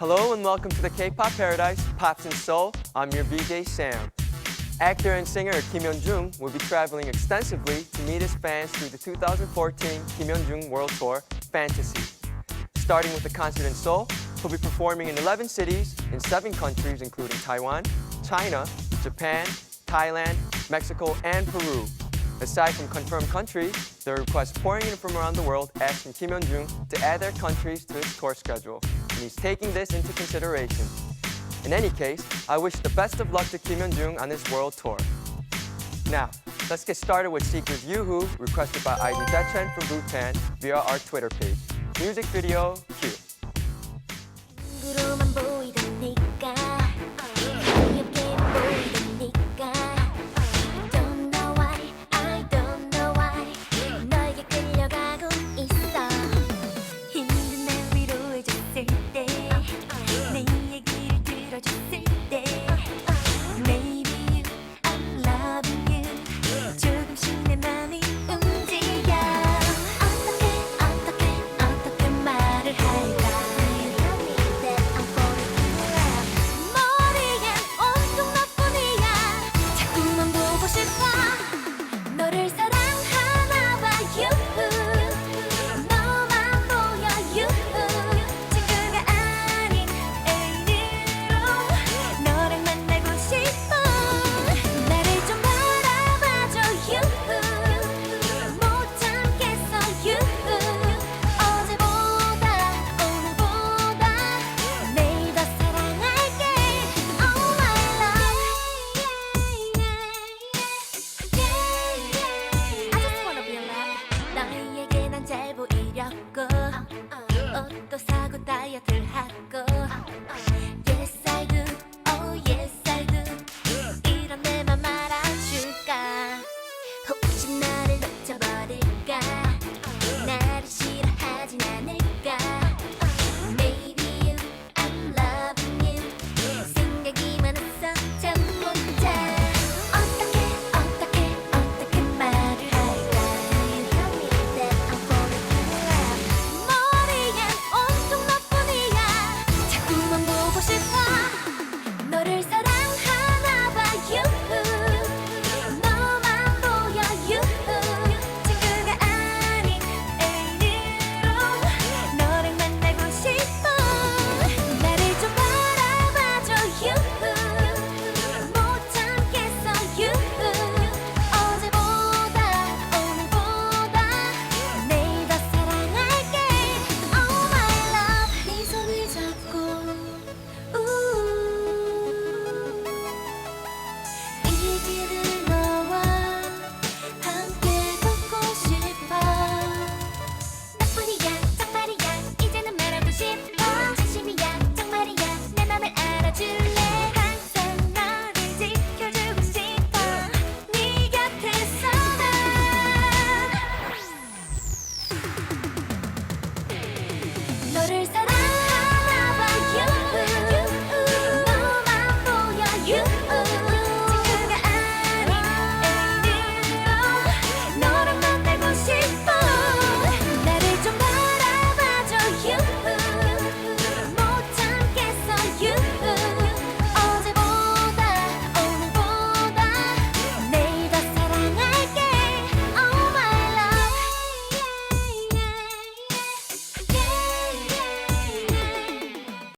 Hello and welcome to the K-pop paradise, Pops and Soul. I'm your VJ Sam. Actor and singer Kim Hyun-jung will be traveling extensively to meet his fans through the 2014 Kim Hyun-jung World Tour Fantasy. Starting with the concert in Seoul, he'll be performing in 11 cities in 7 countries including Taiwan, China, Japan, Thailand, Mexico, and Peru. Aside from confirmed countries, there are requests pouring in from around the world asking Kim Hyun-jung to add their countries to his tour schedule companies taking this into consideration. In any case, I wish the best of luck to Kim Hyun-jung on his world tour. Now, let's get started with Secret Yu Hu requested by ID Dechen from Bhutan via our Twitter page. Music video, cue. Proszę Pana. 하고 다이어트를 하고.